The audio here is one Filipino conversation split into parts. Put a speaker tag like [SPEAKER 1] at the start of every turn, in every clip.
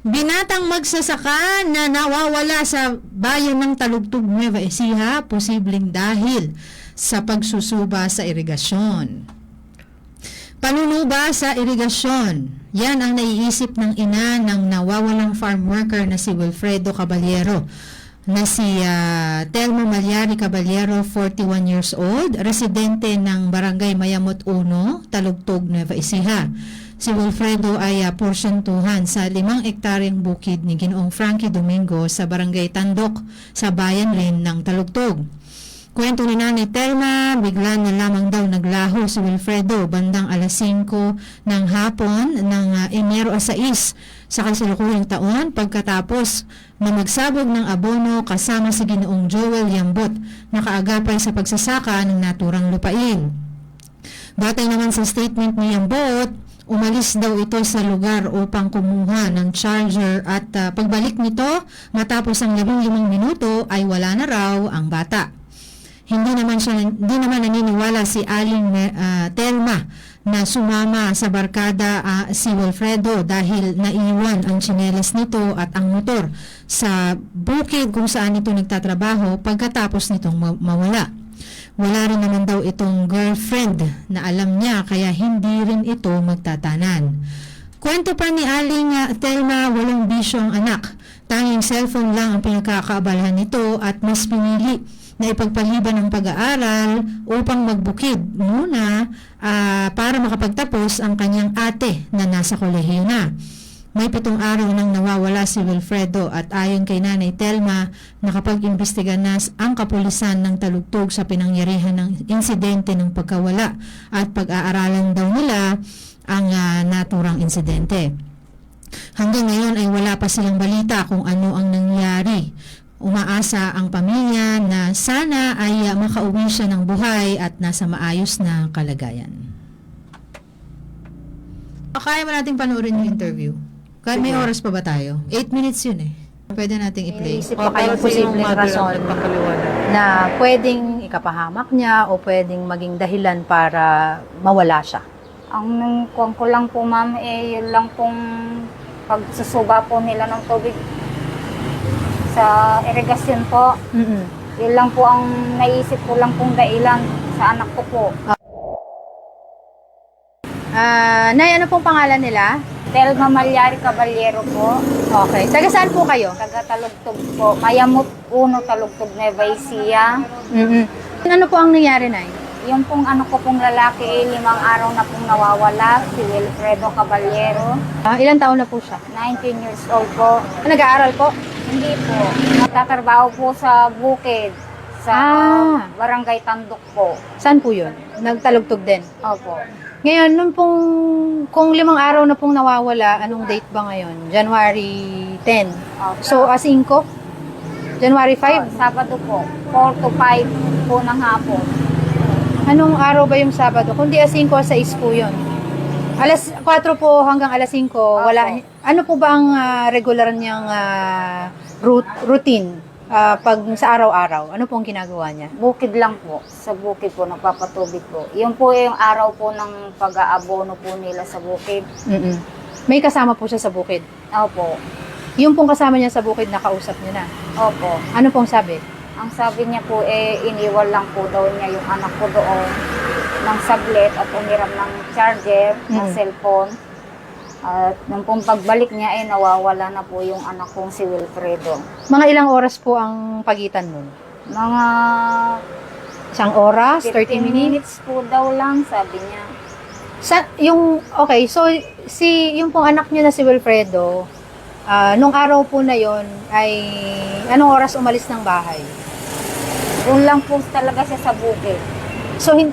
[SPEAKER 1] Binatang magsasaka na nawawala sa bayan ng Talugtog Nueva Ecija, posibleng dahil sa pagsusuba sa irigasyon. Panunuba sa irigasyon. Yan ang naiisip ng ina ng nawawalang farm worker na si Wilfredo Caballero na si ah, Telmo Malyari Caballero, 41 years old, residente ng Barangay Mayamot 1, Talugtog, Nueva Ecija. Si Wilfredo ay uh, porsyentuhan sa limang ektaryang bukid ni Ginoong Frankie Domingo sa Barangay Tandok sa bayan rin ng Talugtog. Kwento ni Nanay Telma, bigla na lamang daw naglaho si Wilfredo bandang alas 5 ng hapon ng uh, Enero 6 sa kasalukuyang taon pagkatapos na magsabog ng abono kasama si Ginoong Joel Yambot na kaagapay sa pagsasaka ng naturang lupain. Batay naman sa statement ni Yambot, umalis daw ito sa lugar upang kumuha ng charger at uh, pagbalik nito matapos ang 15 minuto ay wala na raw ang bata. Hindi naman siya hindi naman naniniwala si Aling uh, Telma na sumama sa barkada uh, si Wilfredo dahil naiwan ang tsinelas nito at ang motor sa bukid kung saan ito nagtatrabaho pagkatapos nitong ma- mawala. Wala rin naman daw itong girlfriend na alam niya kaya hindi rin ito magtatanan. Kwento pa ni Aling uh, Telma, walang bisyo ang anak. Tanging cellphone lang ang pinagkakaabalahan nito at mas pinili na ipagpaliban ng pag-aaral upang magbukid muna ah, para makapagtapos ang kanyang ate na nasa kolehiyo na. May pitong araw nang nawawala si Wilfredo at ayon kay Nanay Telma, nakapag-imbestiga na ang kapulisan ng talugtog sa pinangyarihan ng insidente ng pagkawala at pag-aaralan daw nila ang ah, naturang insidente. Hanggang ngayon ay wala pa silang balita kung ano ang nangyari. Umaasa ang pamilya na sana ay ah, makauwi siya ng buhay at nasa maayos na kalagayan. Kaya mo nating panoorin yung interview. Kaya may oras pa ba tayo? 8 minutes yun eh. Pwede nating i-play.
[SPEAKER 2] Iniisip pa kayong posibleng rason na pwedeng ikapahamak niya o pwedeng maging dahilan para mawala siya.
[SPEAKER 3] Ang nungkuhan ko lang po ma'am, eh yun lang pong pagsusuba po nila ng tubig sa irigasyon po.
[SPEAKER 2] Mm-mm.
[SPEAKER 3] Yun lang po ang naisip ko lang pong dailan sa anak ko po.
[SPEAKER 2] Ah, Nay, ano pong pangalan nila?
[SPEAKER 3] Telma Malyari Caballero po,
[SPEAKER 2] Okay. Taga saan po kayo?
[SPEAKER 3] taga Talugtog po. Mayamot Uno, Talugtog, Nueva Ecija.
[SPEAKER 2] Mm-mm. Ano po ang nangyari, Nay?
[SPEAKER 3] Yung pong ano ko pong lalaki, limang araw na pong nawawala, si Wilfredo Caballero.
[SPEAKER 2] Ah, ilan taon na po siya?
[SPEAKER 3] 19 years old po.
[SPEAKER 2] Nag-aaral po?
[SPEAKER 3] Hindi po. Natatrabaho po sa bukid. Sa
[SPEAKER 2] Ah.
[SPEAKER 3] barangay Tandok po.
[SPEAKER 2] Saan po yun? Nagtalugtog din.
[SPEAKER 3] Opo.
[SPEAKER 2] Ngayon, nung pong, kung limang araw na pong nawawala, anong date ba ngayon? January 10.
[SPEAKER 3] Opo.
[SPEAKER 2] So, a 5? January 5?
[SPEAKER 3] Oh, Sabado po. 4 to 5 po ng hapon.
[SPEAKER 2] Anong araw ba yung Sabado? Kundi a 5 o 6 po yun. Alas 4 po hanggang alas 5, wala. Ano po ba ang ah, regular niyang ah, rout- routine ah, pag sa araw-araw? Ano pong ginagawa niya?
[SPEAKER 3] Bukid lang po. Sa bukid po, nagpapatubig po. Yun po yung araw po ng pag-aabono po nila sa bukid.
[SPEAKER 2] Mm-mm. May kasama po siya sa bukid.
[SPEAKER 3] Opo.
[SPEAKER 2] Yung pong kasama niya sa bukid, nakausap niya na.
[SPEAKER 3] Opo.
[SPEAKER 2] Ano pong sabi?
[SPEAKER 3] Ang sabi niya po, eh, iniwan lang po daw niya yung anak ko doon ng saglit at umiram ng charger, ng
[SPEAKER 2] Mm.
[SPEAKER 3] cellphone. At nung pong pagbalik niya, eh, nawawala na po yung anak kong si Wilfredo.
[SPEAKER 2] Mga ilang oras po ang pagitan nun?
[SPEAKER 3] Mga
[SPEAKER 2] Isang oras?
[SPEAKER 3] 15
[SPEAKER 2] 30 minutes?
[SPEAKER 3] minutes po daw lang, sabi niya.
[SPEAKER 2] Sa, yung, okay, so, si, yung pong anak niya na si Wilfredo, ah, nung araw po na yon ay, anong oras umalis ng bahay?
[SPEAKER 3] Doon lang po talaga siya sa bukid.
[SPEAKER 2] So, hin-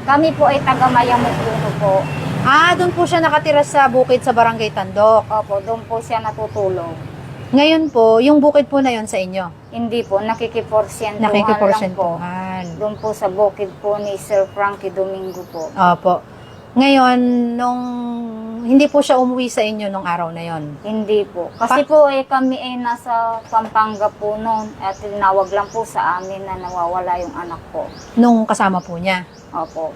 [SPEAKER 3] Kami po ay taga Mayamot Puno po.
[SPEAKER 2] Ah, doon po siya nakatira sa bukid sa Barangay Tandok.
[SPEAKER 3] Opo, doon po siya natutulog.
[SPEAKER 2] Ngayon po, yung bukid po na yon sa inyo.
[SPEAKER 3] Hindi po, nakikiporsyentuhan lang po. Doon po sa bukid po ni Sir Frankie Domingo po.
[SPEAKER 2] Opo. Ngayon, nung hindi po siya umuwi sa inyo nung araw na yon.
[SPEAKER 3] Hindi po. Kasi po eh kami ay nasa Pampanga po noon at tinawag lang po sa amin na nawawala yung anak ko.
[SPEAKER 2] Nung kasama po niya.
[SPEAKER 3] Opo.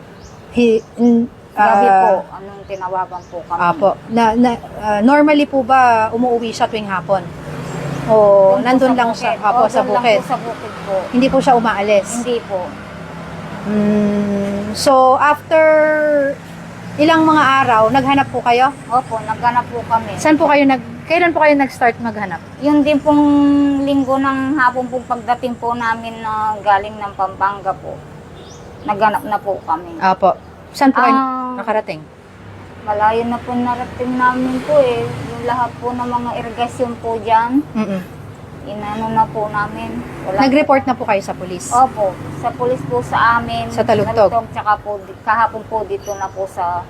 [SPEAKER 2] Hi- n-
[SPEAKER 3] Gabi
[SPEAKER 2] Ah,
[SPEAKER 3] po, anong tinawagan po kami.
[SPEAKER 2] Apo. Na, na, ah, normally po ba umuwi siya tuwing hapon? O
[SPEAKER 3] Doon po
[SPEAKER 2] nandun
[SPEAKER 3] sa
[SPEAKER 2] lang
[SPEAKER 3] bukid.
[SPEAKER 2] siya? Apo,
[SPEAKER 3] Oo,
[SPEAKER 2] sa
[SPEAKER 3] doon lang
[SPEAKER 2] bukid.
[SPEAKER 3] po sa bukid po.
[SPEAKER 2] Hindi po siya umaalis?
[SPEAKER 3] Hindi po.
[SPEAKER 2] Mm, so, after ilang mga araw, naghanap po kayo?
[SPEAKER 3] Opo, naghanap po kami.
[SPEAKER 2] Saan po kayo nag... Kailan po kayo nag-start maghanap?
[SPEAKER 3] Yun din pong linggo ng hapon pong pagdating po namin na galing ng Pampanga po. Naghanap na po kami.
[SPEAKER 2] Apo. Saan po kayo
[SPEAKER 3] Ah,
[SPEAKER 2] nakarating?
[SPEAKER 3] malayo na po narating namin po eh. Yung lahat po ng mga irigasyon po dyan,
[SPEAKER 2] Mm-mm.
[SPEAKER 3] inano na po namin. Wala
[SPEAKER 2] Nag-report na po kayo sa police?
[SPEAKER 3] Opo, sa pulis po sa amin.
[SPEAKER 2] Sa Talugtog.
[SPEAKER 3] tsaka po, di- kahapon po dito na po sa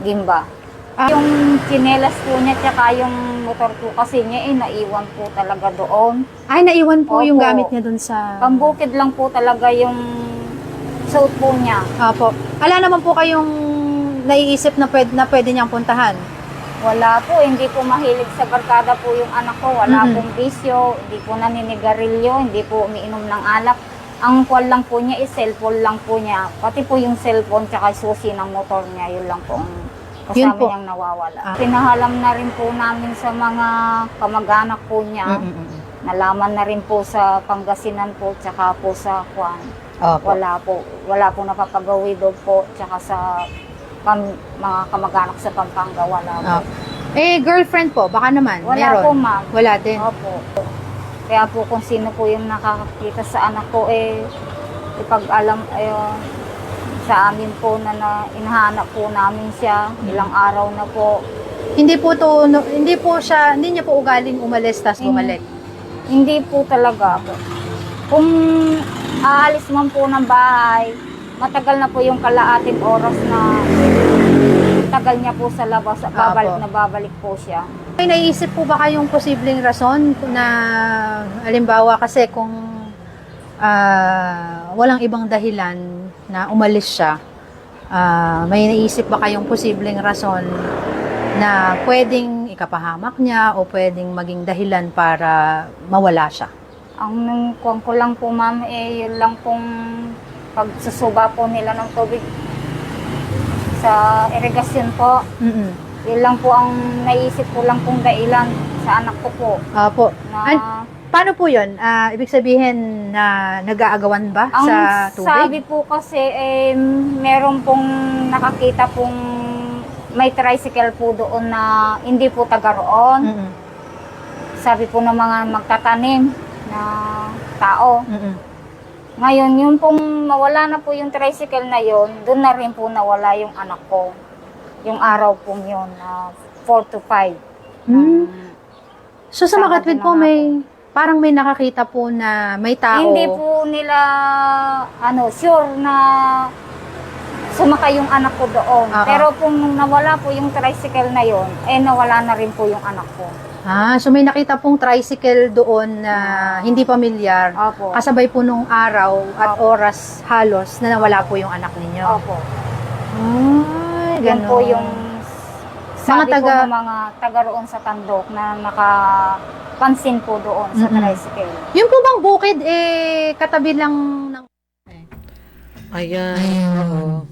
[SPEAKER 3] Gimba.
[SPEAKER 2] Ah.
[SPEAKER 3] Yung chinelas po niya, tsaka yung motor po kasi niya, eh, naiwan po talaga doon.
[SPEAKER 2] Ay, naiwan po yung
[SPEAKER 3] Opo.
[SPEAKER 2] gamit niya dun sa...
[SPEAKER 3] Pambukid lang po talaga yung suot po niya.
[SPEAKER 2] Apo. Ala naman po kayong naiisip na pwede, na pwede niyang puntahan?
[SPEAKER 3] Wala po, hindi po mahilig sa barkada po yung anak ko. Wala
[SPEAKER 2] Mhm.
[SPEAKER 3] pong bisyo, hindi po naninigarilyo, hindi po umiinom ng alak. Ang kwal lang po niya is cellphone lang po niya. Pati po yung cellphone tsaka susi ng motor niya, yun lang po ang
[SPEAKER 2] Yun
[SPEAKER 3] kasama
[SPEAKER 2] po.
[SPEAKER 3] niyang nawawala.
[SPEAKER 2] Ah.
[SPEAKER 3] Pinahalam na rin po namin sa mga kamag-anak po niya.
[SPEAKER 2] Mm-mm.
[SPEAKER 3] Nalaman na rin po sa Pangasinan po, tsaka po sa Kwan.
[SPEAKER 2] Opo.
[SPEAKER 3] Wala po, wala po napapagawi doon po, tsaka sa pam- mga kamag-anak sa Pampanga, wala po.
[SPEAKER 2] Opo. Eh, girlfriend po, baka naman.
[SPEAKER 3] Wala
[SPEAKER 2] meron.
[SPEAKER 3] po, ma'am.
[SPEAKER 2] Wala din.
[SPEAKER 3] Opo. Kaya po kung sino po yung nakakakita sa anak ko, eh, ipag-alam, ayun, sa amin po na, na inahanap po namin siya, ilang araw na po.
[SPEAKER 2] Hindi po to, no, hindi po siya, hindi niya po ugaling umalis tas
[SPEAKER 3] Hindi.
[SPEAKER 2] bumalik.
[SPEAKER 3] Hindi po talaga po. Kung aalis man po ng bahay, matagal na po yung kalaating oras na tagal niya po sa labas at babalik
[SPEAKER 2] Apo.
[SPEAKER 3] na babalik po siya.
[SPEAKER 2] May naisip po ba kayong posibleng rason na, alimbawa kasi kung ah, walang ibang dahilan na umalis siya, ah, may naisip ba kayong posibleng rason na pwedeng ikapahamak niya o pwedeng maging dahilan para mawala siya?
[SPEAKER 3] Ang nung kuwan ko lang po ma'am, eh yun lang pong pagsusuba po nila ng tubig sa irigasyon po.
[SPEAKER 2] Mm-mm.
[SPEAKER 3] Yun lang po ang naisip ko lang pong dailan sa anak ko po.
[SPEAKER 2] Apo.
[SPEAKER 3] Na,
[SPEAKER 2] An- Paano po yun? Ah, ibig sabihin na nag-aagawan ba
[SPEAKER 3] ang
[SPEAKER 2] sa tubig?
[SPEAKER 3] sabi po kasi, eh, meron pong nakakita pong may tricycle po doon na hindi po taga roon.
[SPEAKER 2] Mm-mm.
[SPEAKER 3] Sabi po ng mga magtatanim na tao.
[SPEAKER 2] Mm-mm.
[SPEAKER 3] Ngayon, yung pong mawala na po yung tricycle na yon, doon na rin po nawala yung anak ko. Yung araw pong yun, na 4 to 5.
[SPEAKER 2] Hmm. So sa Makatwid po may parang may nakakita po na may tao.
[SPEAKER 3] Hindi po nila, ano, sure na sumakay yung anak ko doon.
[SPEAKER 2] Oo.
[SPEAKER 3] Pero kung nung nawala po yung tricycle na yon, eh nawala na rin po yung anak ko.
[SPEAKER 2] Ah, so may nakita pong tricycle doon na hindi pamilyar.
[SPEAKER 3] Opo.
[SPEAKER 2] Kasabay po nung araw at
[SPEAKER 3] Opo.
[SPEAKER 2] oras halos na nawala po yung anak ninyo.
[SPEAKER 3] Opo.
[SPEAKER 2] Ay,
[SPEAKER 3] Yan po
[SPEAKER 2] ganon.
[SPEAKER 3] yung sabi
[SPEAKER 2] Mga taga-
[SPEAKER 3] po ng mga taga roon sa Tandok na nakapansin po doon sa
[SPEAKER 2] Mm-mm.
[SPEAKER 3] tricycle.
[SPEAKER 2] Yung po bang bukid eh katabi lang ng
[SPEAKER 4] Ayan. Oo.